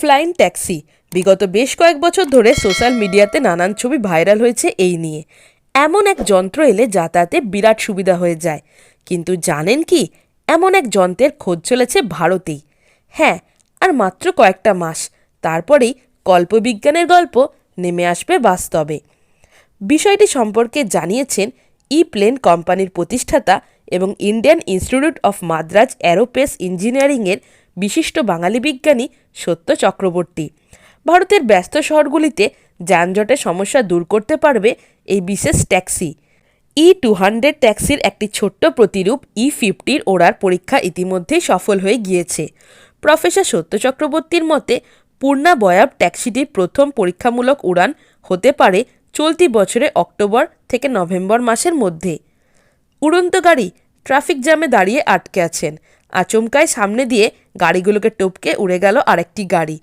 Flying taxi. বিগত বেশ কয়েক বছর ধরে সোশ্যাল মিডিয়াতে নানান ছবি ভাইরাল হয়েছে এই নিয়ে। এমন এক যন্ত্র এলে যাতায়াতে বিরাট সুবিধা হয়ে যায়। কিন্তু জানেন কি? এমন এক যন্ত্রের খোঁজ চলেছে ভারতেই। হ্যাঁ আর মাত্র কয়েকটা মাস। তারপরেই কল্পবিজ্ঞানের গল্প নেমে আসবে বাস্তবে। বিষয়টি সম্পর্কে জানিয়েছেন ই প্লেন কোম্পানির প্রতিষ্ঠাতা এবং Indian institute of Madras aerospace ইঞ্জিনিয়ারিংয়ের বিশিষ্ট বাঙালি বিজ্ঞানী সত্য চক্রবর্তী। ভারতের ব্যস্ত শহরগুলিতে যানজটের সমস্যা দূর করতে পারবে এই বিশেষ ট্যাক্সি। ই টু হান্ড্রেড ট্যাক্সির একটি ছোট্ট প্রতিরূপ ই ফিফটির ওড়ার পরীক্ষা ইতিমধ্যেই সফল হয়ে গিয়েছে। প্রফেসর সত্য চক্রবর্তীর মতে পূর্ণাবয়ব ট্যাক্সিটির প্রথম পরীক্ষামূলক উড়ান হতে পারে চলতি বছরে অক্টোবর থেকে নভেম্বর মাসের মধ্যে। উড়ন্ত গাড়ি ট্রাফিক জ্যামে দাঁড়িয়ে আটকে আছেন। আচমকায় সামনে দিয়ে গাড়িগুলোকে টপকে উড়ে গেল আরেকটি গাড়ি।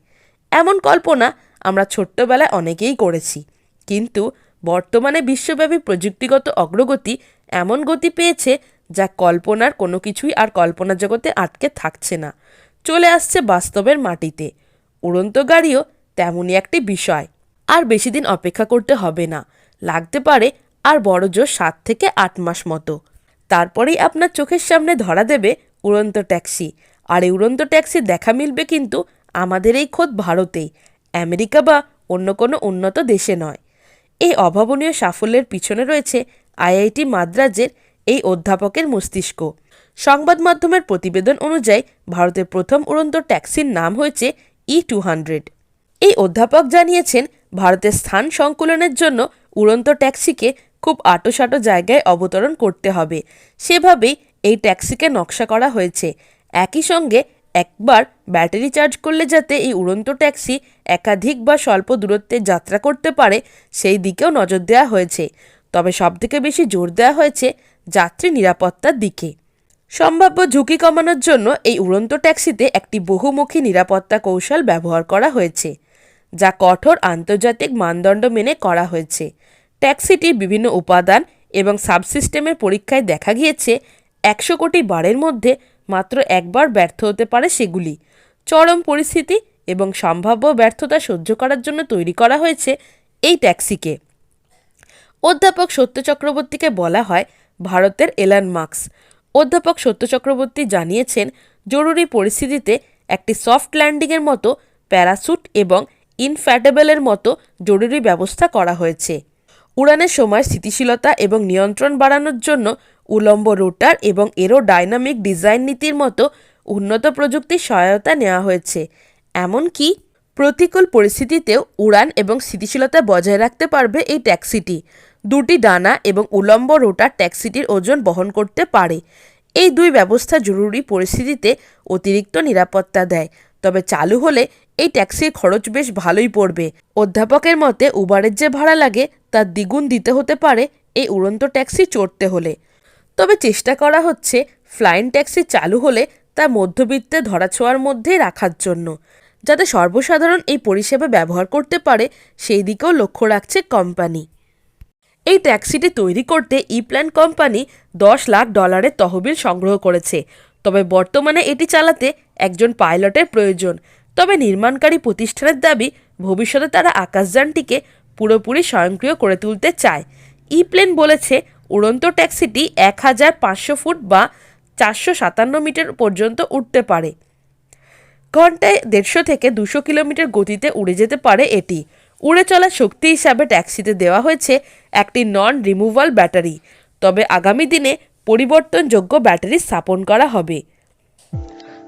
এমন কল্পনা আমরা ছোট্টবেলায় অনেকেই করেছি। কিন্তু বর্তমানে বিশ্বব্যাপী প্রযুক্তিগত অগ্রগতি এমন গতি পেয়েছে যা কল্পনার কোনো কিছুই আর কল্পনা জগতে আটকে থাকছে না। চলে আসছে বাস্তবের মাটিতে। উড়ন্ত গাড়িও তেমনই একটি বিষয়। আর বেশি দিন অপেক্ষা করতে হবে না। লাগতে পারে আর বড় জোর সাত থেকে আট মাস মতো। তারপরেই আপনার চোখের সামনে ধরা দেবে উড়ন্ত ট্যাক্সি। আর এই উড়ন্ত ট্যাক্সি দেখা মিলবে কিন্তু আমাদের এই খোদ ভারতেই। আমেরিকা বা অন্য কোনো উন্নত দেশে নয়। এই অভাবনীয় সাফল্যের পিছনে রয়েছে আইআইটি মাদ্রাজের এই অধ্যাপকের মস্তিষ্ক। সংবাদ মাধ্যমের প্রতিবেদন অনুযায়ী ভারতের প্রথম উড়ন্ত ট্যাক্সির নাম হয়েছে ই টু হান্ড্রেড এই অধ্যাপক জানিয়েছেন, ভারতের স্থান সংকুলনের জন্য উড়ন্ত ট্যাক্সিকে খুব আটোসাটো জায়গায় অবতরণ করতে হবে। সেভাবেই এই ট্যাক্সিকে নকশা করা হয়েছে। একই সঙ্গে একবার ব্যাটারি চার্জ করলে যাতে এই উড়ন্ত ট্যাক্সি একাধিক বা স্বল্প দূরত্বে যাত্রা করতে পারে, সেই দিকেও নজর দেওয়া হয়েছে। তবে সবথেকে বেশি জোর দেওয়া হয়েছে যাত্রী নিরাপত্তার দিকে। সম্ভাব্য ঝুঁকি কমানোর জন্য এই উড়ন্ত ট্যাক্সিতে একটি বহুমুখী নিরাপত্তা কৌশল ব্যবহার করা হয়েছে, যা কঠোর আন্তর্জাতিক মানদণ্ড মেনে করা হয়েছে। ট্যাক্সিটির বিভিন্ন উপাদান এবং সাবসিস্টেমের পরীক্ষায় দেখা গিয়েছে একশো কোটি বারের মধ্যে মাত্র একবার ব্যর্থ হতে পারে সেগুলি। চরম পরিস্থিতি এবং সম্ভাব্য ব্যর্থতা সহ্য করার জন্য তৈরি করা হয়েছে এই ট্যাক্সিকে। অধ্যাপক সত্য চক্রবর্তীকে বলা হয় ভারতের এলান মার্কস। অধ্যাপক সত্য চক্রবর্তী জানিয়েছেন, জরুরি পরিস্থিতিতে একটি সফট ল্যান্ডিংয়ের মতো, প্যারাসুট এবং ইনফ্যাটেবলের মতো জরুরি ব্যবস্থা করা হয়েছে। উড়ানের সময় স্থিতিশীলতা এবং নিয়ন্ত্রণ বাড়ানোর জন্য উলম্ব রোটার এবং এরোডাইনামিক ডিজাইন নীতির মতো উন্নত প্রযুক্তির সহায়তা নেওয়া হয়েছে। এমনকি প্রতিকূল পরিস্থিতিতেও উড়ান এবং স্থিতিশীলতা বজায় রাখতে পারবে এই ট্যাক্সিটি। দুটি ডানা এবং উলম্ব রোটার ট্যাক্সিটির ওজন বহন করতে পারে। এই দুই ব্যবস্থা জরুরি পরিস্থিতিতে অতিরিক্ত নিরাপত্তা দেয়। তবে চালু হলে এই ট্যাক্সির খরচ বেশ ভালোই পড়বে। অধ্যাপকের মতে, উবারের যে ভাড়া লাগে তার দ্বিগুণ দিতে হতে পারে এই উড়ন্ত ট্যাক্সি চড়তে হলে। তবে চেষ্টা করা হচ্ছে ফ্লাইং ট্যাক্সি চালু হলে তা মধ্যবিত্তে ধরাছোঁয়ার মধ্যে রাখার জন্য। যাতে সর্বসাধারণ এই পরিষেবা ব্যবহার করতে পারে, সেই দিকেও লক্ষ্য রাখছে কোম্পানি। এই ট্যাক্সিটি তৈরি করতে ইপ্ল্যান কোম্পানি দশ লাখ ডলারের তহবিল সংগ্রহ করেছে। তবে বর্তমানে এটি চালাতে একজন পাইলটের প্রয়োজন। তবে নির্মাণকারী প্রতিষ্ঠানের দাবি, ভবিষ্যতে তারা আকাশযানটিকে পুরোপুরি স্বয়ংক্রিয় করে তুলতে চায়। ইপ্লেন বলেছে উড়ন্ত ট্যাক্সিটি এক হাজার পাঁচশো ফুট বা চারশো সাতান্ন মিটার পর্যন্ত উঠতে পারে। ঘন্টায় দেড়শো থেকে দুশো কিলোমিটার গতিতে উড়ে যেতে পারে এটি। উড়ে চলার শক্তি হিসাবে ট্যাক্সিতে দেওয়া হয়েছে একটি নন রিমুভাল ব্যাটারি তবে আগামী দিনে পরিবর্তনযোগ্য ব্যাটারি স্থাপন করা হবে।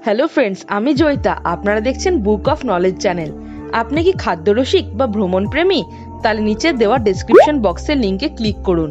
হ্যালো ফ্রেন্ডস আমি জয়িতা। আপনারা দেখছেন বুক অফ নলেজ চ্যানেল আপনি কি খাদ্যরসিক বা ভ্রমণ প্রেমী তাহলে নিচে দেওয়া ডেসক্রিপশন বক্সের লিঙ্কে ক্লিক করুন।